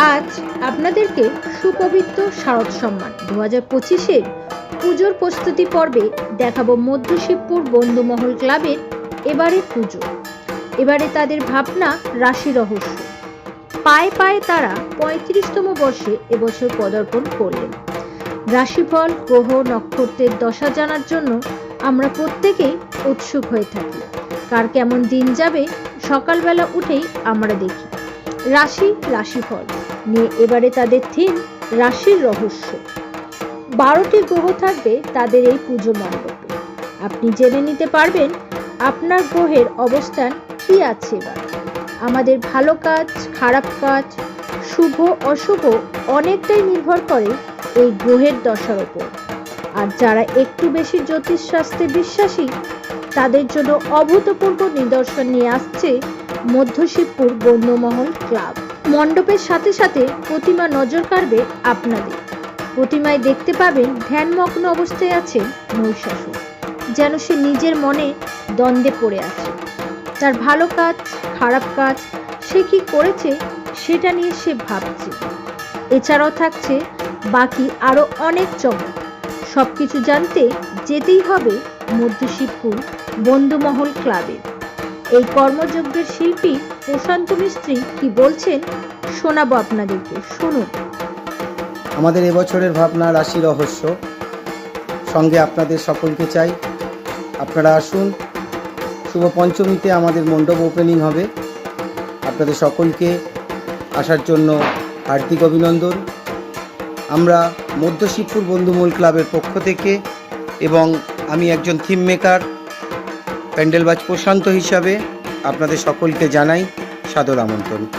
আজ আপনাদেরকে সুপবিত্র শারদ সম্মান। দু হাজার পঁচিশের পুজোর প্রস্তুতি পর্বে দেখাবো মধ্য শিবপুর বন্ধুমহল ক্লাবের এবারে পুজো। এবারে তাদের ভাবনা রাশি রহস্য। পায়ে পায়ে তারা পঁয়ত্রিশতম বর্ষে এবছর পদার্পণ করলেন। রাশিফল, গ্রহ, নক্ষত্রের দশা জানার জন্য আমরা প্রত্যেকেই উৎসুক হয়ে থাকি। কার কেমন দিন যাবে, সকালবেলা উঠেই আমরা দেখি। রাশি, রাশিফল। নিয়ে এবারে তাদের থিম রাশির রহস্য। বারোটি গ্রহ থাকবে তাদের এই পুজো মণ্ডপে। আপনি জেনে নিতে পারবেন আপনার গ্রহের অবস্থান কি আছে এবার। আমাদের ভালো কাজ, খারাপ কাজ, শুভ, অশুভ অনেকটাই নির্ভর করে এই গ্রহের দশার ওপর। আর যারা একটু বেশি জ্যোতিষশাস্ত্রে বিশ্বাসী, তাদের জন্য অভূতপূর্ব নিদর্শন নিয়ে আসছে মধ্যশিবপুর বন্যমহল ক্লাব। মণ্ডপের সাথে সাথে প্রতিমা নজর কাড়বে আপনাদের। প্রতিমায় দেখতে পাবেন ধ্যানমগ্ন অবস্থায় আছে মহিষাসুর, যেন সে নিজের মনে দ্বন্দ্বে পড়ে আছে। তার ভালো কাজ, খারাপ কাজ, সে কি করেছে সেটা নিয়ে সে ভাবছে। এছাড়াও থাকছে বাকি আরও অনেক চমক। সব কিছু জানতে যেতেই হবে মধ্যশিবপুর বন্ধুমহল ক্লাবে। এই কর্মযজ্ঞের শিল্পী প্রশান্ত মিস্ত্রি কি বলছেন শোনাবো আপনাদেরকে, শুনুন। আমাদের এবছরের ভাবনা রাশি রহস্য। সঙ্গে আপনাদের সকলকে চাই। আপনারা আসুন। শুভ পঞ্চমীতে আমাদের মণ্ডপ ওপেনিং হবে। আপনাদের সকলকে আসার জন্য হার্দিক অভিনন্দন। আমরা মধ্য শিবপুর বন্ধুমূল ক্লাবের পক্ষ থেকে এবং আমি একজন থিম মেকার প্যান্ডেলবাজ প্রশান্ত হিসাবে আপনাদের সকলকে জানাই সাদর আমন্ত্রণ।